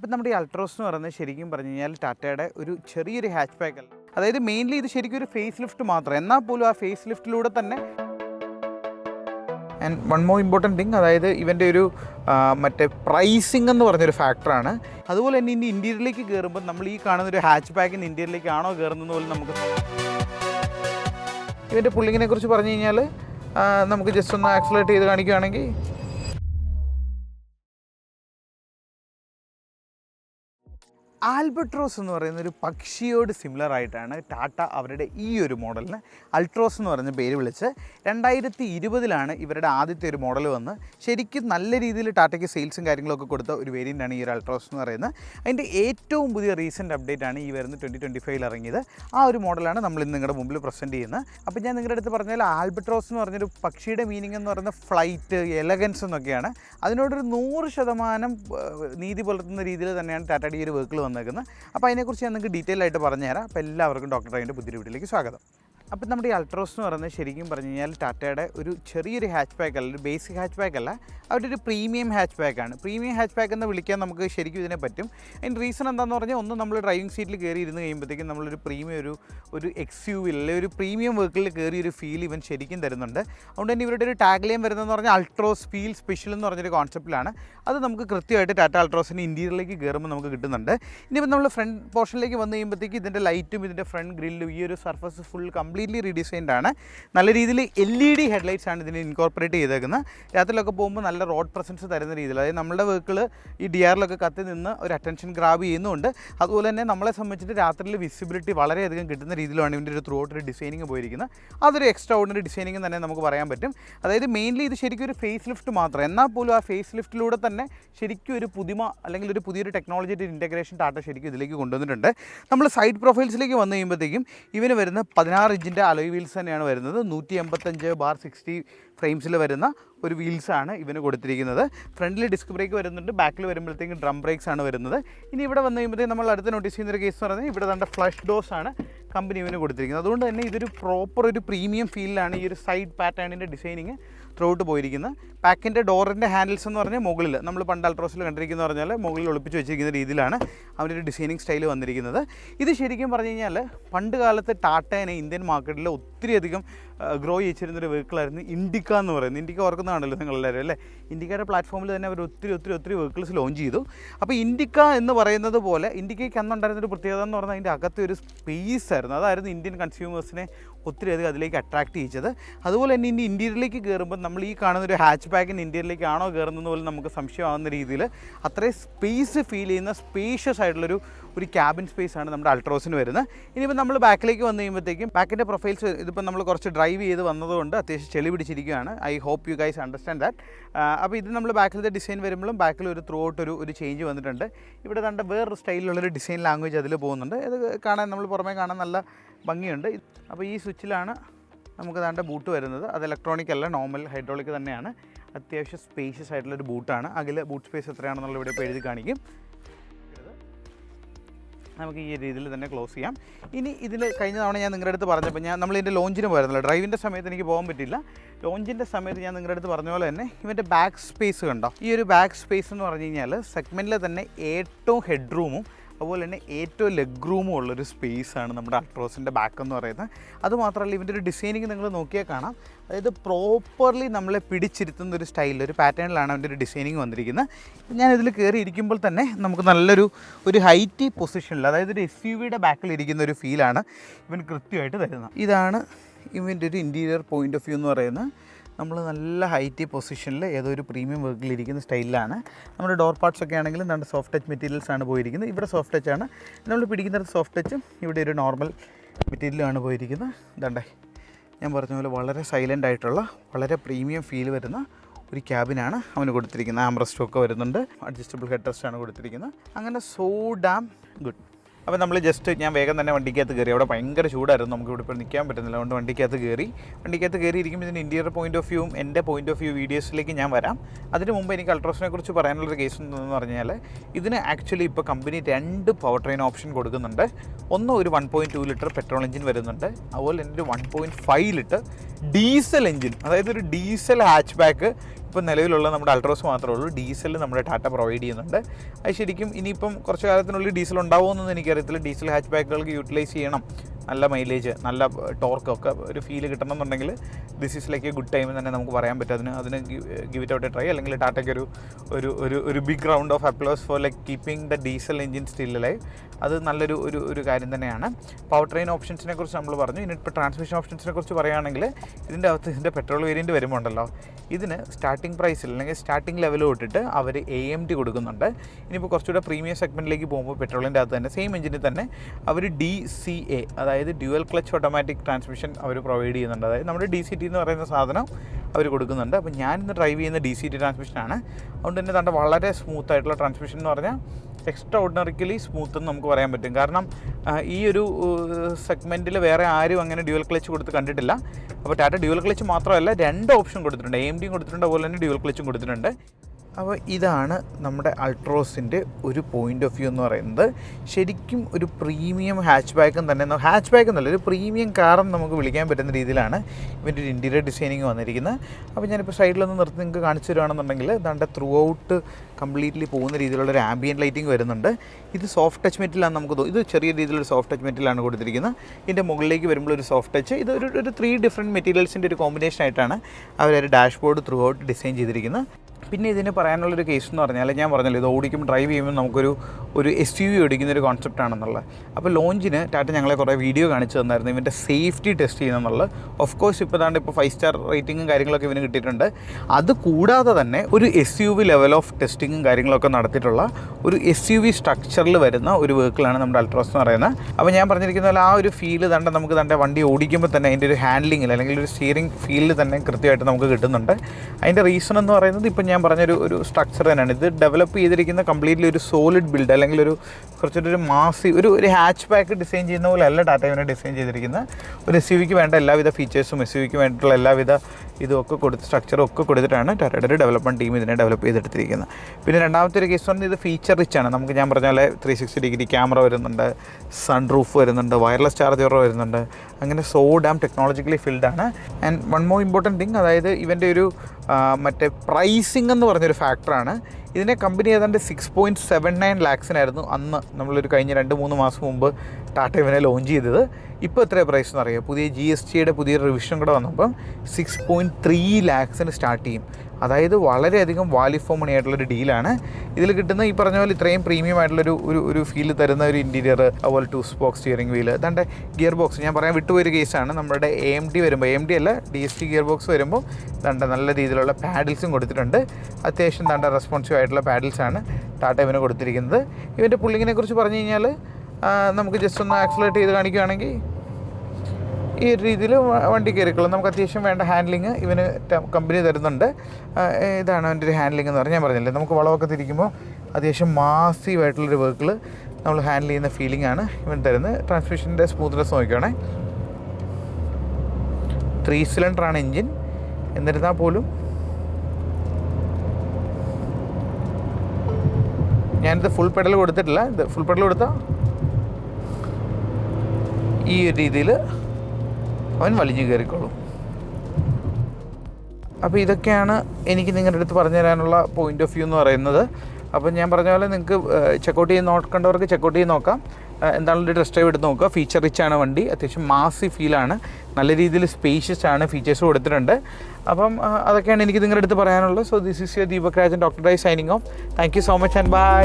അപ്പം നമ്മുടെ ഈ അൾട്രോസ് എന്ന് പറയുന്നത് ശരിക്കും പറഞ്ഞു കഴിഞ്ഞാൽ ടാറ്റയുടെ ഒരു ചെറിയൊരു ഹാച്ച് പാക്ക് അല്ല. അതായത് മെയിൻലി ഇത് ശരിക്കും ഒരു ഫേസ് ലിഫ്റ്റ് മാത്രം. എന്നാൽ പോലും ആ ഫേസ് ലിഫ്റ്റിലൂടെ തന്നെ and one more important thing അതായത് ഇവന്റെ ഒരു മറ്റേ പ്രൈസിങ് എന്ന് പറഞ്ഞൊരു ഫാക്ടറാണ് അതുപോലെ തന്നെ ഇനി ഇന്റീരിയറിലേക്ക് കയറുമ്പോൾ നമ്മൾ ഈ കാണുന്ന ഒരു ഹാച്ച് ബാക്കിന് ഇന്ത്യയിലേക്കാണോ കയറുന്നത് പോലും നമുക്ക് ഇവന്റെ പുള്ളിങ്ങിനെ കുറിച്ച് പറഞ്ഞു കഴിഞ്ഞാൽ നമുക്ക് ജസ്റ്റ് ഒന്ന് ആക്സലേറ്റ് ചെയ്ത് കാണിക്കുകയാണെങ്കിൽ ആൽബട്രോസ് എന്ന് പറയുന്ന ഒരു പക്ഷിയോട് സിമിലർ ആയിട്ടാണ് ടാറ്റ അവരുടെ ഈ ഒരു മോഡലിന് അൾട്രോസ് എന്ന് പറയുന്ന പേര് വിളിച്ച് രണ്ടായിരത്തി ഇരുപതിലാണ് ഇവരുടെ ആദ്യത്തെ ഒരു മോഡൽ വന്ന് ശരിക്കും നല്ല രീതിയിൽ ടാറ്റയ്ക്ക് സെയിൽസും കാര്യങ്ങളൊക്കെ കൊടുത്ത ഒരു വേരിയന്റാണ് ഈ ഒരു അൾട്രോസ് എന്ന് പറയുന്നത്. അതിന്റെ ഏറ്റവും പുതിയ റീസെന്റ് അപ്ഡേറ്റ് ആണ് ഈ വരുന്ന ട്വന്റി ട്വന്റി ഫൈവിൽ ഇറങ്ങിയത്. ആ ഒരു മോഡലാണ് നമ്മൾ ഇന്ന് നിങ്ങളുടെ മുമ്പിൽ പ്രസന്റ് ചെയ്യുന്നത്. അപ്പോൾ ഞാൻ നിങ്ങളുടെ അടുത്ത് പറഞ്ഞാൽ ആൽബട്രോസ് എന്ന് പറഞ്ഞൊരു പക്ഷിയുടെ മീനിങ് എന്ന് പറയുന്ന ഫ്ലൈറ്റ് എലഗൻസ് എന്നൊക്കെയാണ്. അതിനോടൊരു നൂറ് ശതമാനം നീതി പുലർത്തുന്ന രീതിയിൽ തന്നെയാണ് ടാറ്റയുടെ ഈ ഒരു വെഹിക്കിൾ വന്നേക്കുന്നത്. അപ്പോൾ അതിനെക്കുറിച്ച് ഞാൻ നിങ്ങൾക്ക് ഡീറ്റെയിൽ ആയിട്ട് പറഞ്ഞുതരാം. അപ്പോൾ എല്ലാവർക്കും ഡോക്ടർ ട്രെയിന്റെ പുതിയ വീട്ടിലേക്ക് സ്വാഗതം. അപ്പം നമ്മുടെ ഈ അൾട്രോസ് എന്ന് പറയുന്നത് ശരിക്കും പറഞ്ഞു കഴിഞ്ഞാൽ ടാറ്റയുടെ ഒരു ചെറിയൊരു ഹാച്ച് ബാക്ക് അല്ല ഒരു ബേസിക് ഹാച്ച് ബാക്ക് അല്ല. അവിടെ ഒരു പ്രീമിയം ഹാച്ച് ബാക്ക് ആണ്. പ്രീമിയം ഹാച്ച് ബാക്ക് എന്ന് വിളിക്കാൻ നമുക്ക് ശരിക്കും ഇതിനെ പറ്റും. അതിന്റെ റീസൺ എന്താണെന്ന് പറഞ്ഞാൽ ഒന്ന് നമ്മൾ ഡ്രൈവിംഗ് സീറ്റിൽ കയറി ഇരുന്ന് കഴിയുമ്പോഴത്തേക്കും നമ്മളൊരു പ്രീമിയം ഒരു ഒരു എക്സ് യു വിൽ ഒരു പ്രീമിയം വെഹിക്കിളിൽ കയറി ഒരു ഫീൽ ഇവൻ ശരിക്കും തരുന്നുണ്ട്. അതുകൊണ്ട് തന്നെ ഇവരുടെ ഒരു ടാഗ് വരുന്നതെന്ന് പറഞ്ഞാൽ അൾട്രോസ് ഫീൽ സ്പെഷ്യൽ എന്ന് പറഞ്ഞൊരു കോൺസെപ്റ്റിലാണ് അത് നമുക്ക് കൃത്യമായിട്ട് ടാറ്റ അൾട്രോസിന്റെ ഇന്റീരിയറിലേക്ക് കയറുമ്പോൾ നമുക്ക് കിട്ടുന്നുണ്ട്. ഇനിയിപ്പോൾ നമ്മൾ ഫ്രണ്ട് പോർഷനിലേക്ക് വന്നു കഴിയുമ്പോഴത്തേക്ക് ഇതിന്റെ ലൈറ്റും ഇതിന്റെ ഫ്രണ്ട് ഗ്രില്ലും ഈ ഒരു സർഫസ് ഫുൾ കംപ്ലീറ്റ്ലി റീഡിസൈൻഡ് ആണ്. നല്ല രീതിയിൽ എൽ ഇ ഡി ഹെഡ്ലൈറ്റ്സ് ആണ് ഇതിന് ഇൻകോർപ്പറേറ്റ് ചെയ്തേക്കുന്നത്. രാത്രിയിലൊക്കെ പോകുമ്പോൾ നല്ല റോഡ് പ്രസൻസ് തരുന്ന രീതിയിൽ അതായത് നമ്മുടെ വെഹിക്കിൾ ഈ ഡി ആറിലൊക്കെ കത്തി നിന്ന് ഒരു അറ്റൻഷൻ ഗ്രാബ് ചെയ്യുന്നുണ്ട്. അതുപോലെ തന്നെ നമ്മളെ സംബന്ധിച്ചിട്ട് രാത്രിയിൽ വിസിബിലിറ്റി വളരെയധികം കിട്ടുന്ന രീതിയിലാണ് ഇതിന്റെ ഒരു ത്രൂ ഔട്ട് ഒരു ഡിസൈനിങ് പോയിരിക്കുന്നത്. അതൊരു എക്സ്ട്രാ ഓർഡിനറി ഡിസൈനിങ് തന്നെ നമുക്ക് പറയാൻ പറ്റും. അതായത് മെയിൻലി ഇത് ശരിക്കും ഒരു ഫേസ് ലിഫ്റ്റ് മാത്രം. എന്നാൽ പോലും ആ ഫേസ് ലിഫ്റ്റിലൂടെ തന്നെ ശരിക്കും ഒരു പുതിമ അല്ലെങ്കിൽ ഒരു പുതിയൊരു ടെക്നോളജി ഇന്റഗ്രേഷൻ ടാറ്റ ശരിക്കും ഇതിലേക്ക് കൊണ്ടുവന്നിട്ടുണ്ട്. നമ്മൾ സൈഡ് പ്രൊഫൈൽസിലേക്ക് വന്നു കഴിയുമ്പോഴത്തേക്കും ഇവന് വരുന്ന പതിനാറ് ഇഞ്ചിന്റെ അലോയ് വീൽസ് തന്നെയാണ് വരുന്നത്. നൂറ്റി എൺപത്തഞ്ച് ബാർ സിക്സ്റ്റി ഫ്രെയിംസിൽ വരുന്ന ഒരു വീൽസാണ് ഇവന് കൊടുത്തിരിക്കുന്നത്. ഫ്രണ്ടിൽ ഡിസ്ക് ബ്രേക്ക് വരുന്നുണ്ട് ബാക്കിൽ വരുമ്പോഴത്തേക്കും ഡ്രം ബ്രേക്സ് ആണ് വരുന്നത്. ഇനി ഇവിടെ വന്നു കഴിയുമ്പോഴത്തേക്കും നമ്മൾ അടുത്ത് നോട്ടീസ് ചെയ്യുന്ന ഒരു കേസ് എന്ന് പറയുന്നത് ഇവിടെ തന്റെ ഫ്ലഷ് ഡോസ് ആണ് കമ്പനി ഇവന് കൊടുത്തിരിക്കുന്നത്. അതുകൊണ്ട് തന്നെ ഇതൊരു പ്രോപ്പർ ഒരു പ്രീമിയം ഫീലിലാണ് ഈ ഒരു സൈഡ് പാറ്റേണിന്റെ ഡിസൈനിങ് ത്രൂ ഔട്ട് പോയിരിക്കുന്നത് പാക്കിന്റെ ഡോറിന്റെ ഹാൻഡിൽസ് എന്ന് പറഞ്ഞാൽ മുകളിൽ. നമ്മൾ പണ്ട് അൾട്രോസിൽ കണ്ടിരിക്കുന്നത് പറഞ്ഞാൽ മുകളിൽ ഒളിപ്പിച്ച് വെച്ചിരിക്കുന്ന രീതിയിലാണ് അവന്റെ ഒരു ഡിസൈനിങ് സ്റ്റൈൽ വന്നിരിക്കുന്നത്. ഇത് ശരിക്കും പറഞ്ഞു കഴിഞ്ഞാൽ പണ്ട് കാലത്ത് ടാറ്റേനെ ഇന്ത്യൻ മാർക്കറ്റിൽ ഒത്തിരിയധികം ഗ്രോ ചെയ്യിച്ചിരുന്നൊരു വെഹിക്കിളായിരുന്നു ഇൻഡിക്ക എന്ന് പറയുന്നത്. ഇൻഡിക്ക ഓർക്കുന്നതാണല്ലോ നിങ്ങളെല്ലാവരും അല്ലേ? ഇൻഡിക്കയുടെ പ്ലാറ്റ്ഫോമിൽ തന്നെ അവർ ഒത്തിരി ഒത്തിരി ഒത്തിരി വെഹിക്കിൾസ് ലോഞ്ച് ചെയ്തു. അപ്പോൾ ഇൻഡിക്ക എന്ന് പറയുന്നത് പോലെ ഇൻഡിക്കയ്ക്ക് അന്നുണ്ടായിരുന്നൊരു പ്രത്യേകത എന്ന് പറഞ്ഞാൽ അതിന്റെ അകത്ത് ഒരു സ്പേസ് ആയിരുന്നു. അതായിരുന്നു ഇന്ത്യൻ കൺസ്യൂമേഴ്സിനെ ഒത്തിരി അധികം അതിലേക്ക് അട്രാക്ട് ചെയ്യിച്ചത്. അതുപോലെ തന്നെ ഇനി ഇന്റീരിയറിലേക്ക് കയറുമ്പോൾ നമ്മൾ ഈ കാണുന്ന ഒരു ഹാച്ച് ബാക്കിന് ഇന്റീരിയറിലേക്കാണോ കയറുന്നത് പോലും നമുക്ക് സംശയമാകുന്ന രീതിയിൽ അത്രയും സ്പേസ് ഫീൽ ചെയ്യുന്ന സ്പേഷ്യസ് ആയിട്ടുള്ളൊരു ഒരു ക്യാബിൻ സ്പേസ് ആണ് നമ്മുടെ അൾട്രോസിന് വരുന്നത്. ഇനിയിപ്പോൾ നമ്മൾ ബാക്കിലേക്ക് വന്നു കഴിയുമ്പോഴത്തേക്കും ബാക്കിന്റെ പ്രൊഫൈൽസ് ഇതിപ്പോൾ നമ്മൾ കുറച്ച് ഡ്രൈവ് ചെയ്ത് വന്നതുകൊണ്ട് അത്യാവശ്യം ചെളി പിടിച്ചിരിക്കുകയാണ്. I hope you guys understand that അപ്പോൾ ഇത് നമ്മൾ ബാക്കിലത്തെ ഡിസൈൻ വരുമ്പോഴും ബാക്കിൽ ഒരു ത്രൂ ഔട്ട് ഒരു ഒരു ചേഞ്ച് വന്നിട്ടുണ്ട്. ഇവിടെ കണ്ട വേറൊരു സ്റ്റൈലിലുള്ളൊരു ഡിസൈൻ ലാംഗ്വേജ് അതിൽ പോകുന്നുണ്ട്. ഇത് കാണാൻ നമ്മൾ പുറമേ കാണാൻ നല്ല ഭംഗിയുണ്ട്. അപ്പോൾ ഈ സ്വിച്ചിലാണ് നമുക്ക് താണ്ട ബൂട്ട് വരുന്നത്. അത് ഇലക്ട്രോണിക് അല്ല നോർമൽ ഹൈഡ്രോളിക് തന്നെയാണ്. അത്യാവശ്യം സ്പേഷ്യസ് ആയിട്ടുള്ളൊരു ബൂട്ടാണ് അതിൽ ബൂട്ട് സ്പേസ് എത്രയാണെന്നുള്ള ഇവിടെ എഴുതി കാണിക്കും. നമുക്ക് ഈ രീതിയിൽ തന്നെ ക്ലോസ് ചെയ്യാം. ഇനി ഇതിൽ കഴിഞ്ഞ തവണ ഞാൻ നിങ്ങളുടെ അടുത്ത് പറഞ്ഞപ്പോൾ ഞാൻ നമ്മൾ ഇതിന്റെ ലോഞ്ചിന് പോയിരുന്നല്ലോ. ഡ്രൈവിന്റെ സമയത്ത് എനിക്ക് പോകാൻ പറ്റില്ല ലോഞ്ചിന്റെ സമയത്ത് ഞാൻ നിങ്ങളുടെ അടുത്ത് പറഞ്ഞ പോലെ തന്നെ ഇവന്റെ ബാക്ക് സ്പേസ് കണ്ടോ? ഈ ഒരു ബാക്ക് സ്പേസ് എന്ന് പറഞ്ഞു കഴിഞ്ഞാൽ സെഗ്മെന്റിൽ തന്നെ ഏറ്റവും ഹെഡ് റൂമും അതുപോലെ തന്നെ ഏറ്റവും ലെഗ് റൂമും ഉള്ളൊരു സ്പേസാണ് നമ്മുടെ അൾട്രോസിന്റെ ബാക്ക് എന്ന് പറയുന്നത്. അതുമാത്രമല്ല ഇവന്റെ ഒരു ഡിസൈനിങ് നിങ്ങൾ നോക്കിയാൽ കാണാം. അതായത് പ്രോപ്പർലി നമ്മളെ പിടിച്ചിരുത്തുന്ന ഒരു സ്റ്റൈലിൽ ഒരു പാറ്റേണിലാണ് അവന്റെ ഒരു ഡിസൈനിങ് വന്നിരിക്കുന്നത്. ഞാൻ ഇതിൽ കയറി ഇരിക്കുമ്പോൾ തന്നെ നമുക്ക് നല്ലൊരു ഒരു ഹൈറ്റി പൊസിഷനിൽ അതായത് ഒരു എസ് യു വിയുടെ ബാക്കിൽ ഇരിക്കുന്ന ഒരു ഫീലാണ് ഇവൻ കൃത്യമായിട്ട് തരുന്നത്. ഇതാണ് ഇവന്റെ ഒരു ഇന്റീരിയർ പോയിന്റ് ഓഫ് വ്യൂ എന്ന് പറയുന്നത്. നമ്മൾ നല്ല ഹൈറ്റി പൊസിഷനിൽ ഏതോ ഒരു പ്രീമിയം വർക്കിൽ ഇരിക്കുന്ന സ്റ്റൈലിലാണ്. നമ്മുടെ ഡോർ പാർട്സ് ഒക്കെ ആണെങ്കിലും നമ്മുടെ സോഫ്റ്റ് ടച്ച് മെറ്റീരിയൽസ് ആണ് പോയിരിക്കുന്നത്. ഇവിടെ സോഫ്റ്റ് ടച്ച് ആണ്. നമ്മൾ പിടിക്കുന്നത് സോഫ്റ്റ് ടച്ചും ഇവിടെ ഒരു നോർമൽ മെറ്റീരിയലാണ് പോയിരിക്കുന്നത്. ഇതണ്ടേ ഞാൻ പറഞ്ഞ പോലെ വളരെ സൈലന്റ് ആയിട്ടുള്ള വളരെ പ്രീമിയം ഫീൽ വരുന്ന ഒരു ക്യാബിനാണ് അവന് കൊടുത്തിരിക്കുന്നത്. ഒക്കെ വരുന്നുണ്ട്. അഡ്ജസ്റ്റബിൾ ഹെഡ് റെസ്റ്റ് ആണ് കൊടുത്തിരിക്കുന്നത്. അങ്ങനെ സോ ഡാം ഗുഡ് അപ്പോൾ നമ്മൾ ജസ്റ്റ് ഞാൻ വേഗം തന്നെ വണ്ടിക്കകത്ത് കയറി. അവിടെ ഭയങ്കര ചൂടായിരുന്നു. നമുക്ക് ഇവിടെ ഇപ്പോൾ നിൽക്കാൻ പറ്റുന്നില്ല. അതുകൊണ്ട് വണ്ടിക്കകത്ത് കയറി. വണ്ടിക്കകത്ത് കയറി ഇരിക്കുമ്പോൾ ഇതിന്റെ ഇന്റീരിയർ പോയിന്റ് ഓഫ് വ്യൂവും എന്റെ പോയിന്റ് ഓഫ് വ്യൂ വീഡിയോസിലേക്ക് ഞാൻ വരാം. അതിന് മുമ്പ് എനിക്ക് അൾട്രോസിനെ കുറിച്ച് പറയാനുള്ളൊരു കേസ് എന്ന് പറഞ്ഞാൽ ഇതിന് ആക്ച്വലി ഇപ്പോൾ കമ്പനി രണ്ട് പവർ ട്രെയിൻ ഓപ്ഷൻ കൊടുക്കുന്നുണ്ട്. ഒന്ന് ഒരു one point two litre petrol engine വരുന്നുണ്ട്. അതുപോലെ തന്നെ ഒരു one point five litre diesel engine അതായത് ഒരു ഡീസൽ ഹാച്ച് ബാക്ക് ഇപ്പം നിലവിലുള്ള നമ്മുടെ അൾട്രോസ് മാത്രമേ ഉള്ളൂ. ഡീസൽ നമ്മുടെ ടാറ്റ പ്രൊവൈഡ് ചെയ്യുന്നുണ്ട്. അത് ശരിക്കും ഇനിയിപ്പം കുറച്ച് കാലത്തിനുള്ളിൽ ഡീസൽ ഉണ്ടാവുമെന്നൊന്നും എനിക്കറിയത്തില്ല. ഡീസൽ ഹാച്ച് ബാക്കുകൾക്ക് യൂട്ടിലൈസ് ചെയ്യണം. നല്ല മൈലേജ് നല്ല ടോർക്കൊക്കെ ഒരു ഫീൽ കിട്ടണമെന്നുണ്ടെങ്കിൽ this is like a good time തന്നെ നമുക്ക് പറയാൻ പറ്റും. അതിന് അതിന് give it out a try അല്ലെങ്കിൽ ടാറ്റയ്ക്ക് ഒരു ഒരു ഒരു ഒരു big round of applause for like keeping the diesel engine still live അത് നല്ലൊരു ഒരു ഒരു കാര്യം തന്നെയാണ്. പവർ ട്രെയിൻ ഓപ്ഷൻസിനെ കുറിച്ച് നമ്മൾ പറഞ്ഞു. ഇനി ഇപ്പോൾ ട്രാൻസ്മിഷൻ ഓപ്ഷൻസിനെ കുറിച്ച് പറയുകയാണെങ്കിൽ ഇതിന്റെ അകത്ത് ഇതിന്റെ പെട്രോൾ വേരിയന്റ് വരുമ്പോണ്ടല്ലോ. ഇതിന് സ്റ്റാർട്ടിംഗ് പ്രൈസിൽ അല്ലെങ്കിൽ സ്റ്റാർട്ടിംഗ് ലെവൽ തൊട്ടിട്ട് അവർ എ എം ടി കൊടുക്കുന്നുണ്ട്. ഇനിയിപ്പോൾ കുറച്ചുകൂടെ പ്രീമിയം സെഗ്മെന്റിലേക്ക് പോകുമ്പോൾ പെട്രോളിന്റെ അകത്ത് തന്നെ സെയിം എഞ്ചിനിൽ തന്നെ അവർ ഡി സി എ അതായത് ഡ്യുവൽ ക്ലച്ച് ഓട്ടോമാറ്റിക് ട്രാൻസ്മിഷൻ അവർ പ്രൊവൈഡ് ചെയ്യുന്നുണ്ട്. അതായത് നമ്മുടെ ഡി സി ടി എന്ന് പറയുന്ന സാധനം അവർ കൊടുക്കുന്നുണ്ട്. അപ്പോൾ ഞാൻ ഇന്ന് ഡ്രൈവ് ചെയ്യുന്ന ഡി സി ടി ട്രാൻസ്മിഷനാണ് അതുകൊണ്ട് തന്നെ തന്റെ വളരെ സ്മൂത്ത് ആയിട്ടുള്ള ട്രാൻസ്മിഷൻ എന്ന് പറഞ്ഞാൽ എക്സ്ട്രാ ഓർഡിനറിക്കലി സ്മൂത്ത് എന്ന് നമുക്ക് പറയാൻ പറ്റും. കാരണം ഈ ഒരു സെഗ്മെന്റിൽ വേറെ ആരും അങ്ങനെ ഡ്യുവൽ ക്ലച്ച് കൊടുത്ത് കണ്ടിട്ടില്ല. അപ്പോൾ ടാറ്റ ഡ്യുവൽ ക്ലച്ച് മാത്രമല്ല രണ്ട് ഓപ്ഷൻ കൊടുത്തിട്ടുണ്ട്. എം ഡിയും കൊടുത്തിട്ടുണ്ട്. അതുപോലെ തന്നെ ഡ്യുവൽ ക്ലച്ചും കൊടുത്തിട്ടുണ്ട്. അപ്പോൾ ഇതാണ് നമ്മുടെ അൾട്രോസിന്റെ ഒരു പോയിന്റ് ഓഫ് വ്യൂ എന്ന് പറയുന്നത്. ശരിക്കും ഒരു പ്രീമിയം ഹാച്ച് ബാക്കും തന്നെ ഹാച്ച് ബാക്ക് എന്നല്ല ഒരു പ്രീമിയം കാറെന്ന് നമുക്ക് വിളിക്കാൻ പറ്റുന്ന രീതിയിലാണ് ഇവന്റെ ഒരു ഇന്റീരിയർ ഡിസൈനിങ് വന്നിരിക്കുന്നത്. അപ്പോൾ ഞാനിപ്പോൾ സൈഡിലൊന്ന് നിർത്തി നിങ്ങൾക്ക് കാണിച്ചു തരുവാണെന്നുണ്ടെങ്കിൽ ദാണ്ട് ത്രൂ ഔട്ട് കംപ്ലീറ്റ്ലി പോകുന്ന രീതിയിലുള്ള ഒരു ആംബിയൻ ലൈറ്റിംഗ് വരുന്നുണ്ട്. ഇത് സോഫ്റ്റ് ടച്ച് മെറ്റിലാണ് നമുക്ക് ഇത് ചെറിയ രീതിയിലൊരു സോഫ്റ്റ് ടച്ച് മെറ്റിലാണ് കൊടുത്തിരിക്കുന്നത്. ഇതിന്റെ മുകളിലേക്ക് വരുമ്പോൾ ഒരു സോഫ്റ്റ് ടച്ച് ഇത് ഒരു ഒരു ത്രീ ഡിഫറെന്റ് മെറ്റീരിയൽസിന്റെ ഒരു കോമ്പിനേഷൻ ആയിട്ടാണ് അവർ ഡാഷ്ബോർഡ് ത്രൂ ഔട്ട് ഡിസൈൻ ചെയ്തിരിക്കുന്നത്. പിന്നെ ഇതിന് പറയാനുള്ളൊരു കേസ് എന്ന് പറഞ്ഞാൽ ഞാൻ പറഞ്ഞല്ലോ ഇത് ഓടിക്കും ഡ്രൈവ് ചെയ്യുമ്പോൾ നമുക്കൊരു ഒരു എസ് യു വി ഓടിക്കുന്ന ഒരു കോൺസെപ്റ്റ് ആണെന്നുള്ളത്. അപ്പോൾ ലോഞ്ചിന് ടാറ്റ ഞങ്ങളെ കുറേ വീഡിയോ കാണിച്ചു തന്നായിരുന്നു ഇവന്റെ സേഫ്റ്റി ടെസ്റ്റ് ചെയ്യുന്നെന്നുള്ളത്. ഓഫ് കോഴ്സ് ഇപ്പോൾ താണ്ട് ഇപ്പോൾ ഫൈവ് സ്റ്റാർ റേറ്റിങ്ങും കാര്യങ്ങളൊക്കെ ഇവന് കിട്ടിയിട്ടുണ്ട്. അത് കൂടാതെ തന്നെ ഒരു S U V level of ടെസ്റ്റിങ്ങും കാര്യങ്ങളൊക്കെ നടത്തിയിട്ടുള്ള ഒരു എസ് യു വി സ്ട്രക്ചറിൽ വരുന്ന ഒരു വെഹിക്കിളാണ് നമ്മുടെ അൾട്രോസ് എന്ന് പറയുന്നത്. അപ്പോൾ ഞാൻ പറഞ്ഞിരിക്കുന്ന പോലെ ആ ഒരു ഫീൽ തണ്ട നമുക്ക് തന്റെ വണ്ടി ഓടിക്കുമ്പോൾ തന്നെ അതിന്റെ ഒരു ഹാൻഡ്ലിങ്ങിൽ അല്ലെങ്കിൽ ഒരു സ്റ്റിയറിംഗ് ഫീലിൽ തന്നെ കൃത്യമായിട്ട് നമുക്ക് കിട്ടുന്നുണ്ട്. അതിന്റെ റീസൺ എന്ന് പറയുന്നത് ഇപ്പം ഞാൻ പറഞ്ഞൊരു ഒരു സ്ട്രക്ചർ തന്നെയാണ്. ഇത് ഡെവലപ്പ് ചെയ്തിരിക്കുന്ന കംപ്ലീറ്റ്ലി ഒരു സോളിഡ് ബിൽഡ് അല്ലെങ്കിൽ ഒരു കുറച്ചൊരു ഒരു മാസി ഒരു ഒരു ഹാച്ച് ബാക്ക് ഡിസൈൻ ചെയ്യുന്ന പോലെ അല്ല ടാറ്റ ഇവനെ ഡിസൈൻ ചെയ്തിരിക്കുന്ന ഒരു എസ് യു വേണ്ട എല്ലാവിധ ഫീച്ചേഴ്സും എസ് യു വിക്ക് വേണ്ടിയിട്ടുള്ള എല്ലാവിധ ഇതൊക്കെ കൊടുത്ത് സ്ട്രക്ചറും ഒക്കെ കൊടുത്തിട്ടാണ് ടാറ്റയുടെ ഒരു ഡെവലപ്മെന്റ് ടീം ഇതിനെ ഡെവലപ്പ് ചെയ്തെടുത്തിരിക്കുന്നത്. പിന്നെ രണ്ടാമത്തെ ഒരു കേസ് പറഞ്ഞാൽ ഇത് ഫീച്ചർ റിച്ച് ആണ്. നമുക്ക് ഞാൻ പറഞ്ഞ പോലെ ത്രീ സിക്സ്റ്റി ഡിഗ്രി ക്യാമറ വരുന്നുണ്ട് സൺ റൂഫ് വരുന്നുണ്ട് വയർലെസ് ചാർജർ വരുന്നുണ്ട്. അങ്ങനെ സോ ഡാം ടെക്നോളജിക്കലി ഫിൽഡ് ആണ്. And one more important thing അതായത് ഇവന്റെ ഒരു മറ്റേ പ്രൈസിംഗ് എന്ന് പറഞ്ഞൊരു ഫാക്ടറാണ് ഇതിനെ കമ്പനി ഏതാണ്ട് സിക്സ് പോയിന്റ് സെവൻ നയൻ ലാക്സിനായിരുന്നു അന്ന് നമ്മളൊരു കഴിഞ്ഞ രണ്ട് മൂന്ന് മാസം മുമ്പ് ടാറ്റ ഇവനെ ലോഞ്ച് ചെയ്തത്. ഇപ്പോൾ എത്രയാണ് പ്രൈസ് എന്ന് അറിയാം പുതിയ ജി എസ് ടിയുടെ പുതിയ റിവിഷൻ കൂടെ വന്നപ്പം സിക്സ് പോയിന്റ് ത്രീ ലാക്സിന് സ്റ്റാർട്ട് ചെയ്യും. അതായത് വളരെയധികം വാല്യൂ മണി ആയിട്ടുള്ളൊരു ഡീലാണ്. ഇതിൽ കിട്ടുന്ന ഈ പറഞ്ഞ പോലെ ഇത്രയും പ്രീമിയം ആയിട്ടുള്ളൊരു ഒരു ഒരു ഫീൽ തരുന്ന ഒരു ഇന്റീരിയർ അതുപോലെ ടു സ്പോക്സ് സ്റ്റിയറിംഗ് വീൽ അതാണ്ട് ഗിയർ ബോക്സ് ഞാൻ പറയാൻ വിട്ടുപോയൊരു കേസാണ് നമ്മുടെ എ എം ഡി വരുമ്പോൾ എം ഡി അല്ല D S T gear box വരുമ്പോൾ ദണ്ട നല്ല രീതിയിലുള്ള പാഡിൽസും കൊടുത്തിട്ടുണ്ട്. അത്യാവശ്യം ദണ്ട റെസ്പോൺസീവ് ആയിട്ടുള്ള പാഡിൽസാണ് ടാറ്റ ഇവന് കൊടുത്തിരിക്കുന്നത്. ഇവന്റെ പുള്ളിങ്ങിനെ കുറിച്ച് പറഞ്ഞു കഴിഞ്ഞാൽ നമുക്ക് ജസ്റ്റ് ഒന്ന് ആക്സിലേറ്റ് ചെയ്ത് കാണിക്കുകയാണെങ്കിൽ ഈ ഒരു രീതിയിൽ വണ്ടി കയറിക്കോളും. നമുക്ക് അത്യാവശ്യം വേണ്ട ഹാൻഡ്ലിങ് ഇവന് കമ്പനി തരുന്നുണ്ട്. ഇതാണ് അവന്റെ ഒരു ഹാൻഡ്ലിംഗ് എന്ന് പറഞ്ഞാൽ ഞാൻ പറഞ്ഞില്ലേ. നമുക്ക് വളമൊക്കെ തിരിക്കുമ്പോൾ അത്യാവശ്യം മാസീവ് ആയിട്ടുള്ളൊരു വർക്കിൽ നമ്മൾ ഹാൻഡിൽ ചെയ്യുന്ന ഫീലിംഗ് ആണ് ഇവൻ തരുന്നത്. ട്രാൻസ്മിഷന്റെ സ്മൂത്ത്നെസ് നോക്കുകയാണേ ത്രീ സിലിണ്ടറാണ് എൻജിൻ എന്നിരുന്നാൽ പോലും ഞാനിത് ഫുൾ പെഡൽ കൊടുത്തിട്ടില്ല. ഇത് ഫുൾ പെഡൽ കൊടുത്താൽ ഈ ഒരു രീതിയിൽ അവൻ വലിഞ്ഞു കയറിക്കോളും. അപ്പോൾ ഇതൊക്കെയാണ് എനിക്ക് നിങ്ങളുടെ അടുത്ത് പറഞ്ഞു തരാനുള്ള പോയിന്റ് ഓഫ് വ്യൂ എന്ന് പറയുന്നത്. അപ്പോൾ ഞാൻ പറഞ്ഞ പോലെ നിങ്ങൾക്ക് ചെക്കൗട്ട് ചെയ്ത് നോക്കേണ്ടവർക്ക് ചെക്കൗട്ട് ചെയ്ത് നോക്കാം. എന്താണ് എന്താണെങ്കിലും ടെസ്റ്റ് ഡ്രൈവ് എടുത്ത് നോക്കുക. ഫീച്ചർ റിച്ച് ആണ് വണ്ടി. അത്യാവശ്യം മാസി ഫീലാണ് നല്ല രീതിയിൽ സ്പേഷ്യസ് ആണ്. ഫീച്ചേഴ്സ് കൊടുത്തിട്ടുണ്ട്. അപ്പം അതൊക്കെയാണ് എനിക്ക് നിങ്ങളുടെ അടുത്ത് പറയാനുള്ളത്. So this is your Deepak Rajan doctor die signing off thank you so much and bye